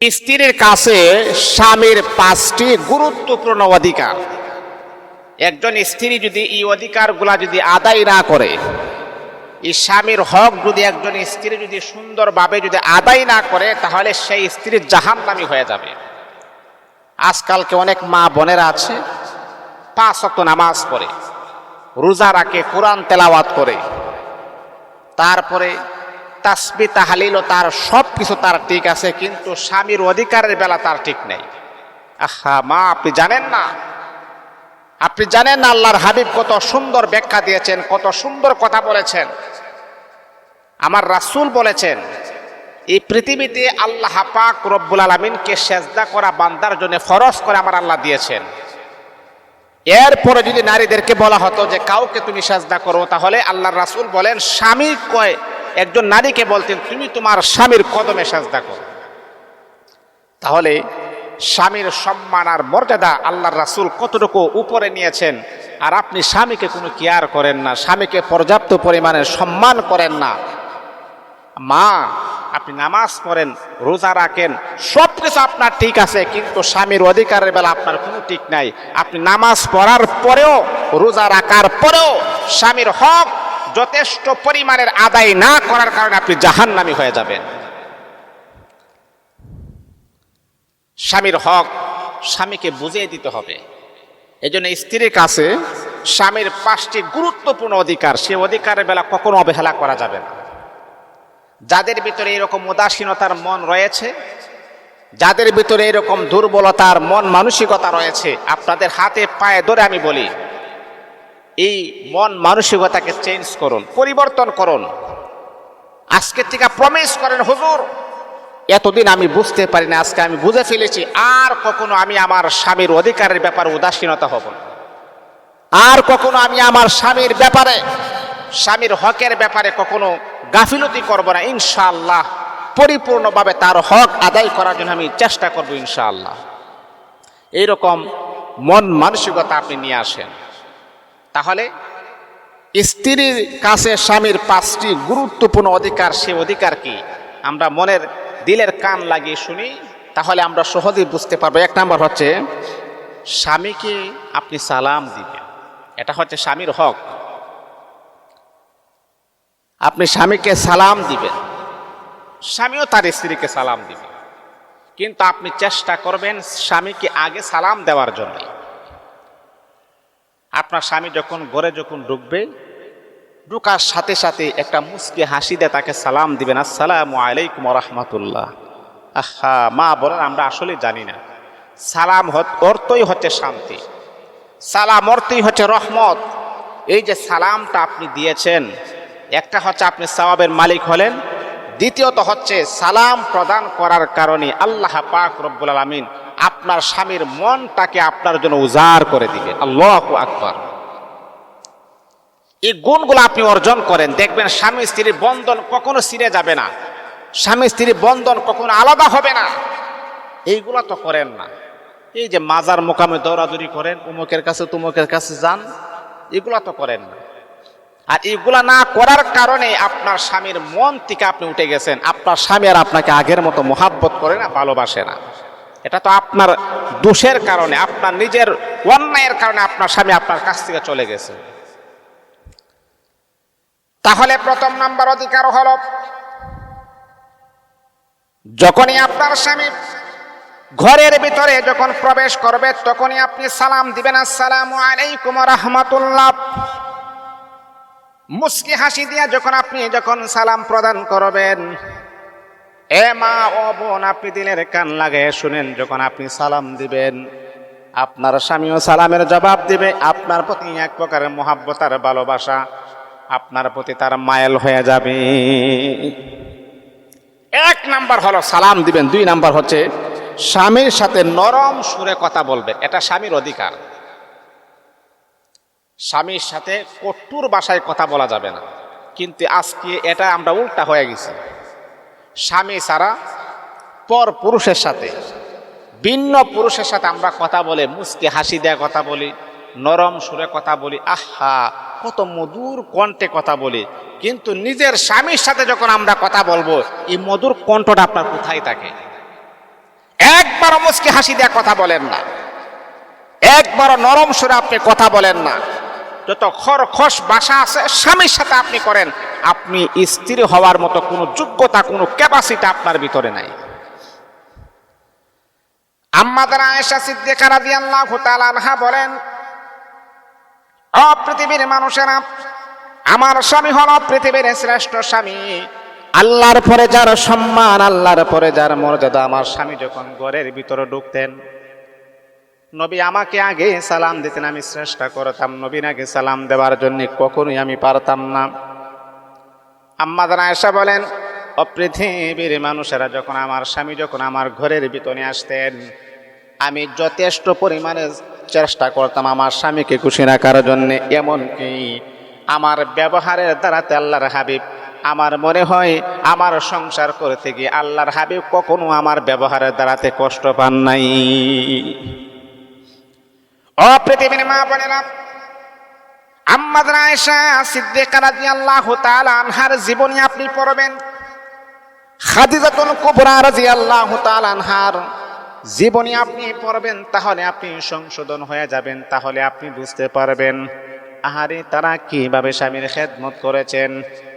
স্ত্রীর কাছে স্বামীর পাঁচটি গুরুত্বপূর্ণ অধিকার। একজন স্ত্রী যদি এই অধিকারগুলা যদি আদায় না করে, এই স্বামীর হক যদি একজন স্ত্রী যদি সুন্দরভাবে যদি আদায় না করে, তাহলে সেই স্ত্রীর জাহান্নামি হয়ে যাবে। আজকালকে অনেক মা বোনেরা আছে, পাঁচ অক্ট নামাজ পড়ে, রোজা রাখে, কোরআন তেলাওয়াত করে। তারপরে তাসবি, তাহালিল তার সব কিছু তার ঠিক আছে, কিন্তু স্বামীর অধিকারের বেলা তার ঠিক নেই। আহা, মা, আপনি জানেন না? আপনি জানেন না আল্লাহর হাবিব কত সুন্দর ব্যাখ্যা দিয়েছেন, কত সুন্দর কথা বলেছেন। আমার রাসূল বলেছেন, এই পৃথিবীতে আল্লাহ পাক রব্বুল আলমিনকে সেজদা করা বান্দার জন্য ফরজ করে আমার আল্লাহ দিয়েছেন। এরপরে যদি নারীদেরকে বলা হতো যে, কাউকে তুমি সাজদা করো, তাহলে আল্লাহর রাসূল বলেন, স্বামী কয় একজন নারীকে বলতেন, তুমি তোমার স্বামীর কদমে সাজদা করো। তাহলে স্বামীর সম্মান আর মর্যাদা আল্লাহর রাসূল কতটুকু উপরে নিয়েছেন, আর আপনি স্বামীকে কোনো কেয়ার করেন না, স্বামীকে পর্যাপ্ত পরিমাণে সম্মান করেন না। মা, আপনি নামাজ পড়েন, রোজা রাখেন সব কিছু আপনার ঠিক আছে, কিন্তু স্বামীর অধিকারের বেলা আপনার কোনো ঠিক নাই। আপনি নামাজ পড়ার পরেও, রোজা রাখার পরেও, স্বামীর হক যথেষ্ট পরিমাণের আদায় না করার কারণে আপনি জাহান্নামী হয়ে যাবেন। স্বামীর হক স্বামীকে বুঝিয়ে দিতে হবে। এই জন্য স্ত্রীর কাছে স্বামীর পাঁচটি গুরুত্বপূর্ণ অধিকার সে অধিকারের বেলা কখনো অবহেলা করা যাবে না। যাদের ভিতরে এরকম উদাসীনতার মন রয়েছে, যাদের ভিতরে এরকম দুর্বলতার মন, মানসিকতা রয়েছে, আপনাদের হাতে পায়ে ধরে আমি বলি এই মন মানসিকতাকে চেঞ্জ করুন, পরিবর্তন করুন। আজকে থেকে প্রমিস করেন, হুজুর, এতদিন আমি বুঝতে পারি না, আজকে আমি বুঝে ফেলেছি, আর কখনো আমি আমার স্বামীর অধিকারের ব্যাপারে উদাসীনতা হব না। আর কখনো আমি আমার স্বামীর ব্যাপারে, স্বামীর হকের ব্যাপারে কখনো গাফিলতি করব না, ইনশাআল্লাহ। পরিপূর্ণভাবে তার হক আদায় করার জন্য আমি চেষ্টা করব, ইনশাআল্লাহ। এইরকম মন মানসিকতা আপনি নিয়ে আসেন। তাহলে স্ত্রীর কাছে স্বামীর পাঁচটি গুরুত্বপূর্ণ অধিকার, সে অধিকার কি? আমরা মনের দিলের কান লাগিয়ে শুনি, তাহলে আমরা সহজেই বুঝতে পারব। এক নম্বর হচ্ছে, স্বামীকে আপনি সালাম দিবেন। এটা হচ্ছে স্বামীর হক। আপনি স্বামীকে সালাম দিবেন। স্বামীও তার স্ত্রীকে সালাম দিবে কিন্তু আপনি চেষ্টা করবেন স্বামীকে আগে সালাম দেওয়ার জন্য। আপনার স্বামী যখন ঘরে যখন ঢুকবে, ঢুকার সাথে সাথে একটা মুসকি হাসি দিয়ে তাকে সালাম দিবেন, আসসালামু আলাইকুম রহমতুল্লাহ। আহা, মা বলেন, আমরা আসলে জানি না। সালাম অর্থই হচ্ছে শান্তি। সালাম অর্থই হচ্ছে রহমত। এই যে সালামটা আপনি দিয়েছেন, একটা হচ্ছে আপনি সওয়াবের মালিক হলেন, দ্বিতীয়ত হচ্ছে সালাম প্রদান করার কারণে আল্লাহ পাক রব্বুল আলমিন আপনার স্বামীর মনটাকে আপনার জন্য উজাড় করে দিবে। আল্লাহ আকবার। এই গুণগুলো আপনি অর্জন করেন, দেখবেন স্বামী স্ত্রীর বন্ধন কখনো ছিঁড়ে যাবে না। স্বামী স্ত্রীর বন্ধন কখনো আলাদা হবে না। এইগুলা তো করেন না। এই যে মাজার মোকামে দৌড়াদৌড়ি করেন, উমুকের কাছে তুমুকের কাছে যান, এগুলা তো করেন না। আর এগুলা না করার কারণে আপনার স্বামীর মন থেকে আপনি উঠে গেছেন। আপনার স্বামী আর আপনাকে আগের মতো মোহাব্বত করে না, ভালোবাসে না। এটা তো আপনার দোষের কারণে, আপনার নিজের অন্যায়ের কারণে আপনার স্বামী আপনার কাছ থেকে চলে গেছে। তাহলে প্রথম নাম্বার অধিকার হল, যখনই আপনার স্বামী ঘরের ভিতরে যখন প্রবেশ করবে, তখনই আপনি সালাম দিবেন, আসসালামু আলাইকুম রহমতুল্লাহ। মুস্কি হাসি দিয়া যখন আপনি যখন সালাম প্রদান করবেন এ মা ও বোন, আপনি দিলের কান লাগে, শুনেন যখন আপনি সালাম দিবেন। আপনার স্বামীও সালামের জবাব দিবে, আপনার প্রতি এক প্রকারের মহাব্বত আর ভালোবাসা আপনার প্রতি তার মায়েল হয়ে যাবে। এক নাম্বার হলো সালাম দিবেন, দুই নাম্বার হচ্ছে স্বামীর সাথে নরম সুরে কথা বলবেন এটা স্বামীর অধিকার। স্বামীর সাথে কটুর ভাষায় কথা বলা যাবে না, কিন্তু আজকে এটা আমরা উল্টা হয়ে গেছি। স্বামী ছাড়া, পর পুরুষের সাথে। ভিন্ন পুরুষের সাথে আমরা কথা বলে মুসকে হাসি দেয়া কথা বলি, নরম সুরে কথা বলি, আহা, কত মধুর কণ্ঠে কথা বলি। কিন্তু নিজের স্বামীর সাথে যখন আমরা কথা বলব, এই মধুর কণ্ঠটা আপনার কোথায় থাকে? একবারও মুচকি হাসি দেয়া কথা বলেন না। একবারও নরম সুরে আপনি কথা বলেন না। যত খরখস বাসা আছে, স্বামীর সাথে আপনি করেন আপনি স্ত্রী হওয়ার মতো কোনো যোগ্যতা, কোনো ক্যাপাসিটি আপনার ভিতরে নাই। আম্মাদার আয়েশা সিদ্দিকা রাদিয়াল্লাহু তাআলা আনহা বলেন পৃথিবীর মানুষেরা, আমার স্বামী হলো পৃথিবীর শ্রেষ্ঠ স্বামী। আল্লাহর পরে যার সম্মান, আল্লাহর পরে যার মর্যাদা, আমার স্বামী যখন ঘরের ভিতরে ঢুকতেন, নবী আমাকে আগে সালাম দিতেন, আমি চেষ্টা করতাম নবীন আগে সালাম দেওয়ার জন্য, কখনোই আমি পারতাম না। আম্মাদান আয়েশা বলেন, ও পৃথিবীর মানুষেরা যখন আমার স্বামী যখন আমার ঘরের ভিতরে আসতেন, আমি যথেষ্ট পরিমাণে চেষ্টা করতাম আমার স্বামীকে খুশি রাখার জন্য। এমনকি আমার ব্যবহারের দ্বারাতে আল্লাহর হাবিব আমার মনে হয় আমার সংসার করতে গিয়ে আল্লাহর হাবিব কখনো আমার ব্যবহারের দ্বারাতে কষ্ট পান নাই। ও পৃথিবীর মা বোনেরা আম্মাদ আয়েশা সিদ্দিকা রাদিয়াল্লাহু তাআলা আনহার জীবনী আপনি পড়বেন। খাদিজাতুল কুবরা রাদিয়াল্লাহু তাআলা আনহার জীবনী আপনি পড়বেন, তাহলে আপনি সংশোধন হয়ে যাবেন, তাহলে আপনি বুঝতে পারবেন, আহারে তারা কীভাবে স্বামীর খেদমত করেছেন,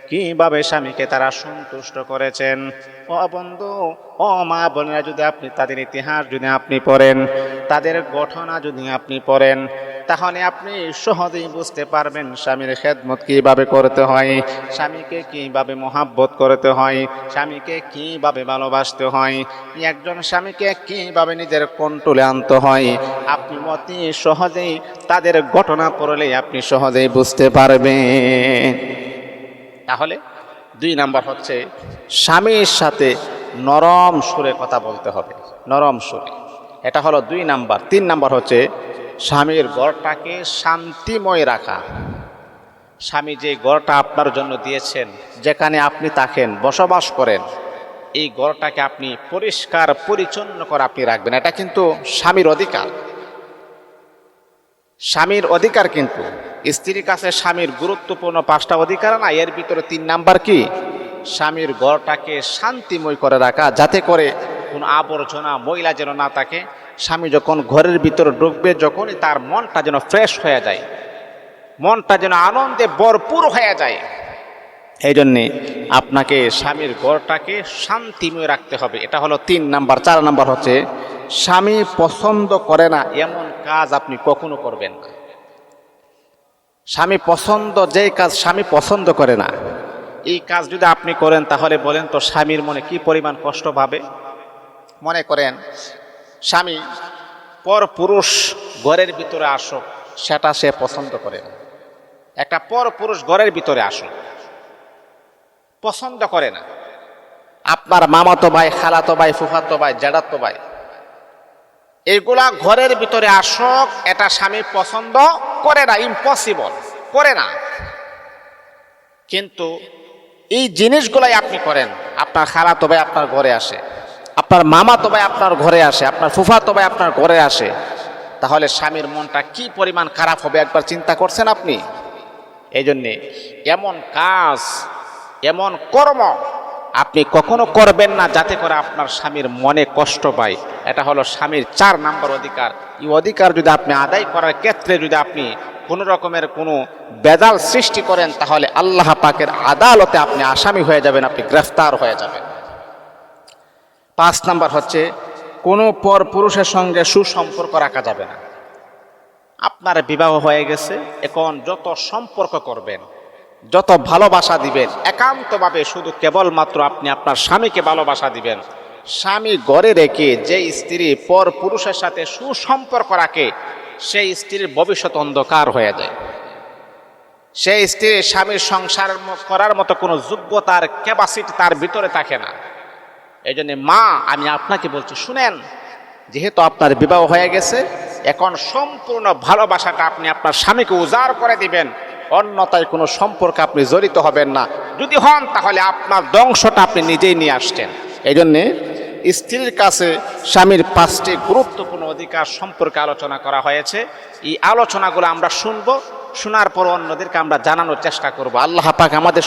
কীভাবে স্বামীকে তারা সন্তুষ্ট করেছেন, ও বন্ধু, ও মা বোনেরা যদি আপনি তাদের ইতিহাস যদি আপনি পড়েন, তাদের ঘটনা যদি আপনি পড়েন তাহলে আপনি সহজেই বুঝতে পারবেন স্বামীর খেদমত কীভাবে করতে হয়, স্বামীকে কীভাবে মহাব্বত করতে হয়, স্বামীকে কীভাবে ভালোবাসতে হয়, একজন স্বামীকে কীভাবে নিজের কন্ট্রোলে আনতে হয়। আপনি অতি সহজেই তাদের ঘটনা পড়লেই আপনি সহজেই বুঝতে পারবেন। তাহলে দুই নাম্বার হচ্ছে, স্বামীর সাথে নরম সুরে কথা বলতে হবে, নরম সুরে। এটা হলো দুই নাম্বার। তিন নাম্বার হচ্ছে স্বামীর গড়টাকে শান্তিময় রাখা। স্বামী যে গড়টা আপনার জন্য দিয়েছেন, যেখানে আপনি থাকেন, বসবাস করেন, এই গড়টাকে আপনি পরিষ্কার, পরিচ্ছন্ন করে আপনি রাখবেন। এটা কিন্তু স্বামীর অধিকার। স্বামীর অধিকার কিন্তু। স্ত্রীর কাছে স্বামীর গুরুত্বপূর্ণ পাঁচটা অধিকার না, এর ভিতরে তিন নাম্বার কি? স্বামীর ঘরটাকে শান্তিময় করে রাখা, যাতে করে কোনো আবর্জনা মহিলা যেন না থাকে, স্বামী যখন ঘরের ভিতরে ঢুকবে, যখনই তার মনটা যেন ফ্রেশ হয়ে যায়। মনটা যেন আনন্দে ভরপুর হয়ে যায়। এই জন্যে আপনাকে স্বামীর ঘরটাকে শান্তিময় রাখতে হবে। এটা হলো তিন নাম্বার, চার নাম্বার হচ্ছে, স্বামী পছন্দ করে না এমন কাজ আপনি কখনো করবেন না। স্বামী পছন্দ, যেই কাজ স্বামী পছন্দ করে না, এই কাজ যদি আপনি করেন, তাহলে বলেন তো স্বামীর মনে কি পরিমাণ কষ্ট পাবে? মনে করেন, স্বামী পর পুরুষ ঘরের ভিতরে আসুক, সেটা সে পছন্দ করে না। একটা পর পুরুষ ঘরের ভিতরে আসুক, পছন্দ করে না। আপনার মামাতো ভাই, খালাতো ভাই, ফুফাতো ভাই জেডাতো ভাই, এগুলা ঘরের ভিতরে আসক, এটা স্বামী পছন্দ করে না ইম্পসিবল করে না। কিন্তু এই জিনিসগুলাই আপনি করেন, আপনার খালাতো ভাই আপনার ঘরে আসে। আপনার মামাতো ভাই আপনার ঘরে আসে, আপনার ফুফাতো ভাই আপনার ঘরে আসে। তাহলে স্বামীর মনটা কি পরিমাণ খারাপ হবে একবার চিন্তা করছেন আপনি? এই জন্যে এমন কাজ, এমন কর্ম আপনি কখনো করবেন না যাতে করে আপনার স্বামীর মনে কষ্ট পায়। এটা হলো স্বামীর চার নাম্বার অধিকার। এই অধিকার যদি আপনি আদায় করার ক্ষেত্রে যদি আপনি কোনো রকমের কোনো বেদাল সৃষ্টি করেন, তাহলে আল্লাহ পাকের আদালতে আপনি আসামি হয়ে যাবেন, আপনি গ্রেফতার হয়ে যাবেন। পাঁচ নাম্বার হচ্ছে, কোনো পর পুরুষের সঙ্গে সুসম্পর্ক রাখা যাবে না। আপনার বিবাহ হয়ে গেছে, এখন যত সম্পর্ক করবেন, যত ভালোবাসা দিবেন, একান্তভাবে শুধু কেবলমাত্র আপনি আপনার স্বামীকে ভালোবাসা দিবেন। স্বামী গড়ে রেখে যে স্ত্রী পর পুরুষের সাথে সুসম্পর্ক রাখে, সেই স্ত্রীর ভবিষ্যৎ অন্ধকার হয়ে যায়। সেই স্ত্রী স্বামীর সংসার করার মতো কোনো যোগ্যতার ক্যাপাসিটি তার ভিতরে থাকে না। এই জন্য মা, আমি আপনাকে বলছি, শুনেন, যেহেতু আপনার বিবাহ হয়ে গেছে, এখন সম্পূর্ণ ভালোবাসাটা আপনি আপনার স্বামীকে উজাড় করে দিবেন। অন্যতায় কোনো সম্পর্কে আপনি জড়িত হবেন না। যদি হন, তাহলে আপনার ধ্বংসটা আপনি নিজেই নিয়ে আসছেন। এই জন্যে স্ত্রীর কাছে স্বামীর পাঁচটি গুরুত্বপূর্ণ অধিকার সম্পর্কে আলোচনা করা হয়েছে। এই আলোচনাগুলো আমরা শুনব, শোনার পর অন্যদেরকে আমরা জানানোর চেষ্টা করব। আল্লাহ পাক আমাদের